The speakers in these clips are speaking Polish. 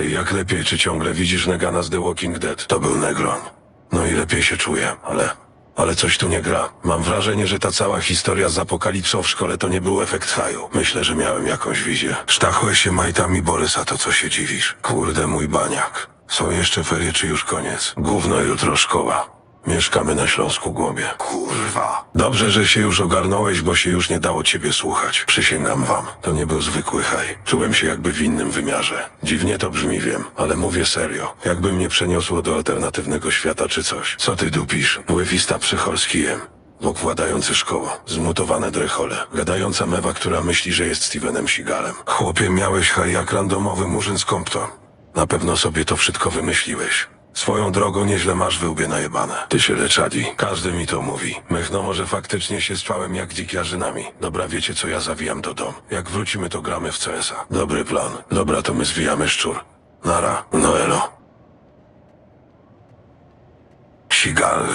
Ty jak lepiej, czy ciągle widzisz Negana z The Walking Dead? To był Negron. No i lepiej się czuję, ale... Ale coś tu nie gra. Mam wrażenie, że ta cała historia z apokalipsą w szkole to nie był efekt haju. Myślę, że miałem jakąś wizję. Sztachłeś się majtami Borysa, to co się dziwisz? Kurde mój baniak. Są jeszcze ferie, czy już koniec? Gówno jutro szkoła. Mieszkamy na Śląsku Głąbie. Kurwa. Dobrze, że się już ogarnąłeś, bo się już nie dało ciebie słuchać. Przysięgam wam, to nie był zwykły haj. Czułem się jakby w innym wymiarze. Dziwnie to brzmi, wiem, ale mówię serio. Jakby mnie przeniosło do alternatywnego świata czy coś. Co ty dupisz? Z kijem. Bok władający szkołą, zmutowane drechole, gadająca mewa, która myśli, że jest Stevenem Seagalem. Chłopie, miałeś haj jak randomowy murzyn z Compton. Na pewno sobie to wszystko wymyśliłeś. Swoją drogą nieźle masz wyłbie najebane. Ty się leczadi. Każdy mi to mówi. Mechno może faktycznie się spałem jak dziki jarzynami. Dobra, wiecie co ja zawijam do dom. Jak wrócimy to gramy w CS-a. Dobry plan. Dobra, to my zwijamy szczur. Nara. Noelo. Sigal.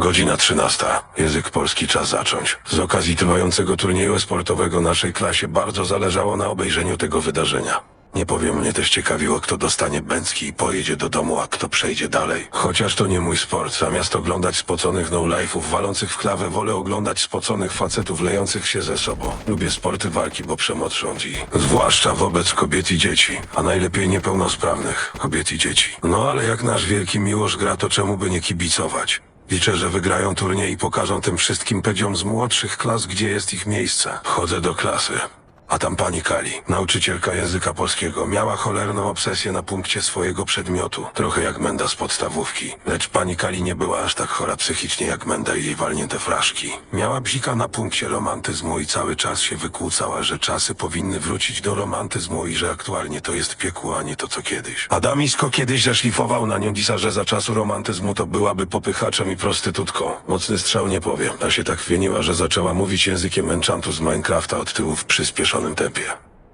Godzina trzynasta. Język polski czas zacząć. Z okazji trwającego turnieju sportowego naszej klasie bardzo zależało na obejrzeniu tego wydarzenia. Nie powiem, mnie też ciekawiło, kto dostanie bęcki i pojedzie do domu, a kto przejdzie dalej. Chociaż to nie mój sport. Zamiast oglądać spoconych no-life'ów walących w klawę, wolę oglądać spoconych facetów lejących się ze sobą. Lubię sporty walki, bo przemoc rządzi. Zwłaszcza wobec kobiet i dzieci. A najlepiej niepełnosprawnych kobiet i dzieci. No ale jak nasz wielki miłość gra, to czemu by nie kibicować? Liczę, że wygrają turniej i pokażą tym wszystkim pedziom z młodszych klas, gdzie jest ich miejsce. Wchodzę do klasy. A tam pani Kali, nauczycielka języka polskiego, miała cholerną obsesję na punkcie swojego przedmiotu. Trochę jak Menda z podstawówki. Lecz pani Kali nie była aż tak chora psychicznie jak Menda i jej walnięte fraszki. Miała bzika na punkcie romantyzmu i cały czas się wykłócała, że czasy powinny wrócić do romantyzmu i że aktualnie to jest piekło, a nie to co kiedyś. Adamisko kiedyś zeszlifował na nią disa, że za czasu romantyzmu to byłaby popychaczem i prostytutką. Mocny strzał nie powiem. Ta się tak chwieniła, że zaczęła mówić językiem enchantu z Minecrafta od tyłu w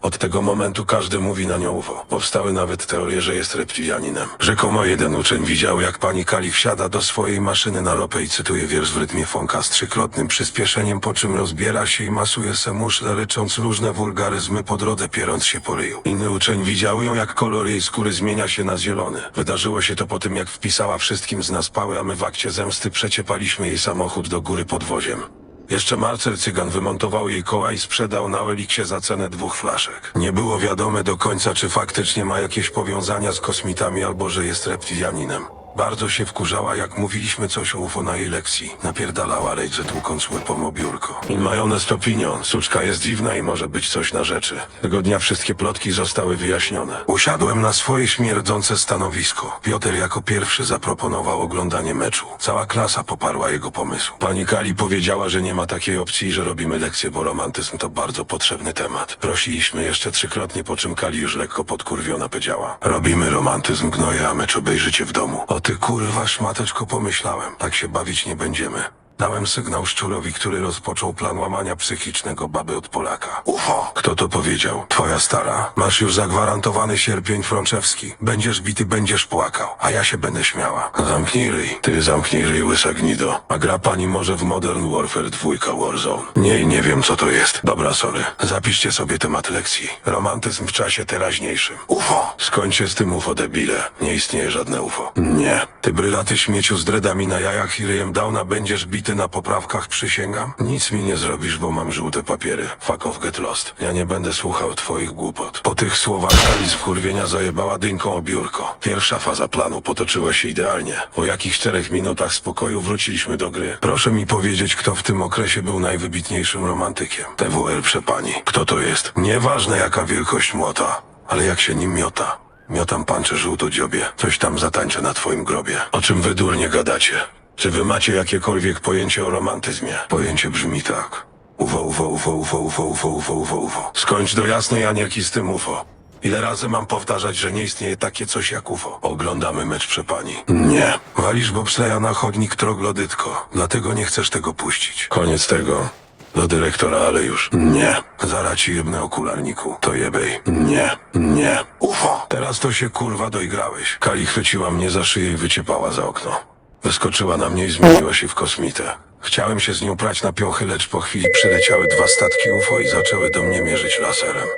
Od tego momentu każdy mówi na nią UFO. Powstały nawet teorie, że jest reptilianinem. Rzekomo jeden uczeń widział, jak pani Kali wsiada do swojej maszyny na ropę i cytuje wiersz w rytmie fonka z trzykrotnym przyspieszeniem, po czym rozbiera się i masuje se muszle, rycząc różne wulgaryzmy po drodze pierąc się po ryju. Inny uczeń widział ją, jak kolor jej skóry zmienia się na zielony. Wydarzyło się to po tym, jak wpisała wszystkim z nas pały, a my w akcie zemsty przeciepaliśmy jej samochód do góry podwoziem. Jeszcze Marcel Cygan wymontował jej koła i sprzedał na Eliksie za cenę dwóch flaszek. Nie było wiadome do końca, czy faktycznie ma jakieś powiązania z kosmitami albo że jest reptilianinem. Bardzo się wkurzała, jak mówiliśmy coś o UFO na jej lekcji. Napierdalała rejce tłukąc łepom o biurko. In majonez to pinion. Suczka jest dziwna i może być coś na rzeczy. Tego dnia wszystkie plotki zostały wyjaśnione. Usiadłem na swoje śmierdzące stanowisko. Piotr jako pierwszy zaproponował oglądanie meczu. Cała klasa poparła jego pomysł. Pani Kali powiedziała, że nie ma takiej opcji, że robimy lekcję, bo romantyzm to bardzo potrzebny temat. Prosiliśmy jeszcze trzykrotnie, po czym Kali już lekko podkurwiona powiedziała. Robimy romantyzm gnoje, a mecz obejrzycie w domu. O ty kurwa szmateczko pomyślałem. Tak się bawić nie będziemy. Dałem sygnał szczurowi, który rozpoczął plan łamania psychicznego baby od Polaka. UFO! Kto to powiedział? Twoja stara. Masz już zagwarantowany sierpień Frączewski. Będziesz bity, będziesz płakał, a ja się będę śmiała. Zamknij ryj. Ty zamknij ryj, łysa gnido. A gra pani może w Modern Warfare 2 Warzone? Nie, nie wiem co to jest. Dobra, sorry. Zapiszcie sobie temat lekcji. Romantyzm w czasie teraźniejszym. UFO! Skończcie z tym UFO, debile. Nie istnieje żadne UFO. Nie. Ty brylaty śmieciu z dredami na jajach i ryjem downa będziesz bity na poprawkach, przysięgam? Nic mi nie zrobisz, bo mam żółte papiery. Fuck off, get lost. Ja nie będę słuchał twoich głupot. Po tych słowach z wkurwienia zajebała dynką o biurko. Pierwsza faza planu potoczyła się idealnie. Po jakichś czterech minutach spokoju wróciliśmy do gry. Proszę mi powiedzieć, kto w tym okresie był najwybitniejszym romantykiem. TWR przepani. Kto to jest? Nieważne jaka wielkość młota, ale jak się nim miota. Miotam pancze żółto dziobie. Coś tam zatańczę na twoim grobie. O czym wy durnie gadacie? Czy wy macie jakiekolwiek pojęcie o romantyzmie? Pojęcie brzmi tak. UFO, UFO, UFO, UFO, UFO, UFO, UFO, UFO, UFO. Skończ do jasnej Anieki z tym UFO. Ile razy mam powtarzać, że nie istnieje takie coś jak UFO? Oglądamy mecz przepani. Nie. Walisz bobsleja na chodnik troglodytko. Dlatego nie chcesz tego puścić. Koniec tego. Do dyrektora, ale już. Nie. Zara ci jebnę okularniku. To jebej. Nie. Nie. UFO. Teraz to się kurwa doigrałeś. Kali chwyciła mnie za szyję i wyciepała za okno. Wyskoczyła na mnie i zmieniła się w kosmitę. Chciałem się z nią prać na piąchy, lecz po chwili przyleciały dwa statki UFO i zaczęły do mnie mierzyć laserem.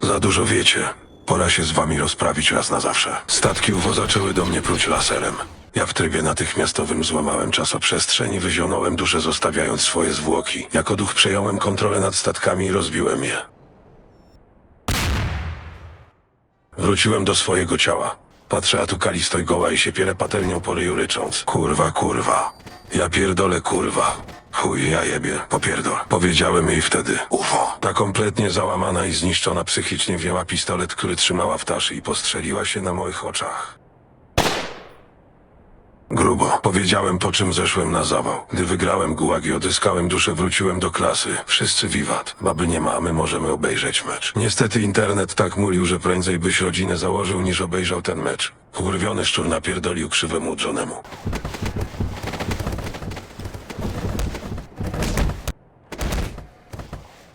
Za dużo wiecie. Pora się z wami rozprawić raz na zawsze. Statki UFO zaczęły do mnie pruć laserem. Ja w trybie natychmiastowym złamałem czasoprzestrzeń i wyzionąłem duszę, zostawiając swoje zwłoki. Jako duch przejąłem kontrolę nad statkami i rozbiłem je. Wróciłem do swojego ciała. Patrzę, a tu Kali stoi goła i się piele patelnią po rycząc. Kurwa, kurwa. Ja pierdolę, kurwa. Chuj, ja jebie, popierdol. Powiedziałem jej wtedy. UFO. Ta kompletnie załamana i zniszczona psychicznie wzięła pistolet, który trzymała w taszy i postrzeliła się na moich oczach. Grubo. Powiedziałem, po czym zeszłem na zawał. Gdy wygrałem gułag i odzyskałem duszę, wróciłem do klasy. Wszyscy wiwat. Baby nie mamy, możemy obejrzeć mecz. Niestety internet tak mulił, że prędzej byś rodzinę założył, niż obejrzał ten mecz. Urwiony szczur napierdolił krzywemu Johnemu.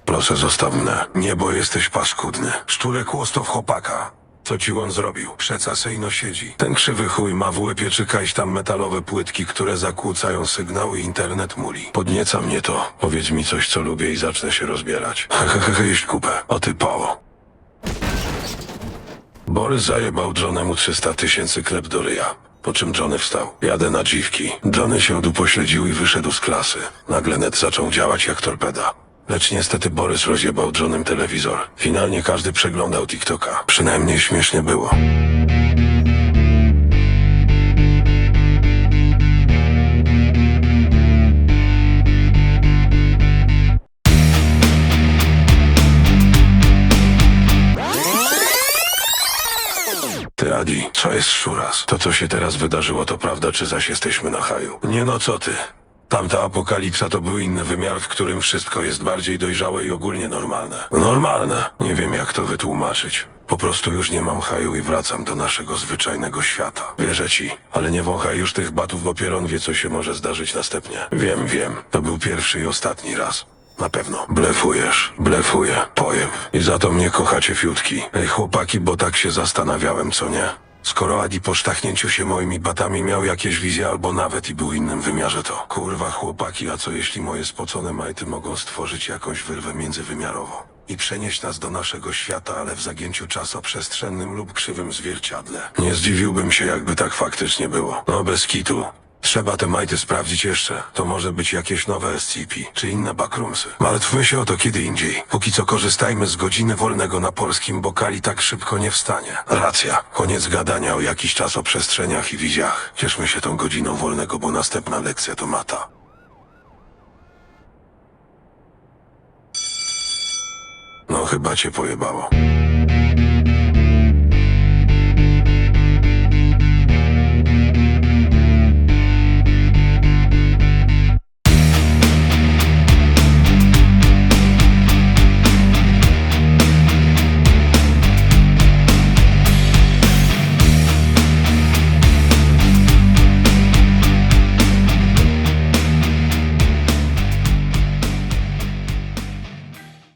Proszę zostaw mnie. Nie, bo jesteś paskudny. Szczurek łostow chłopaka. Co ci on zrobił? Przeca sejno siedzi. Ten krzywy chuj ma w łepie czy kaś tam metalowe płytki, które zakłócają sygnał i internet muli. Podnieca mnie to. Powiedz mi coś, co lubię i zacznę się rozbierać. Hehehe, jeść kupę. O ty pało. Borys zajebał Johnemu 300 tysięcy klep do ryja. Po czym Johnny wstał. Jadę na dziwki. Johnny się upośledził i wyszedł z klasy. Nagle net zaczął działać jak torpeda. Lecz niestety Borys rozjebał Johnem telewizor. Finalnie każdy przeglądał TikToka. Przynajmniej śmiesznie było. Ty Adi, co jest szuras? To co się teraz wydarzyło to prawda, czy zaś jesteśmy na haju? Nie no co ty? Tamta apokalipsa to był inny wymiar, w którym wszystko jest bardziej dojrzałe i ogólnie normalne. Normalne? Nie wiem jak to wytłumaczyć. Po prostu już nie mam haju i wracam do naszego zwyczajnego świata. Wierzę ci, ale nie wąchaj już tych batów, bo Pieron wie co się może zdarzyć następnie. Wiem, wiem. To był pierwszy i ostatni raz. Na pewno. Blefujesz, blefuję, pojem. I za to mnie kochacie fiutki. Ej chłopaki, bo tak się zastanawiałem, co nie? Skoro Adi po sztachnięciu się moimi batami miał jakieś wizje albo nawet i był innym wymiarze, to kurwa chłopaki, a co jeśli moje spocone majty mogą stworzyć jakąś wyrwę międzywymiarową i przenieść nas do naszego świata, ale w zagięciu czasoprzestrzennym lub krzywym zwierciadle? Nie zdziwiłbym się, jakby tak faktycznie było. No bez kitu. Trzeba te majty sprawdzić jeszcze. To może być jakieś nowe SCP, czy inne backroomsy. Martwmy się o to kiedy indziej. Póki co korzystajmy z godziny wolnego na polskim, bo Kali tak szybko nie wstanie. Racja. Koniec gadania o jakiś czas o przestrzeniach i wizjach. Cieszmy się tą godziną wolnego, bo następna lekcja to mata. No chyba cię pojebało.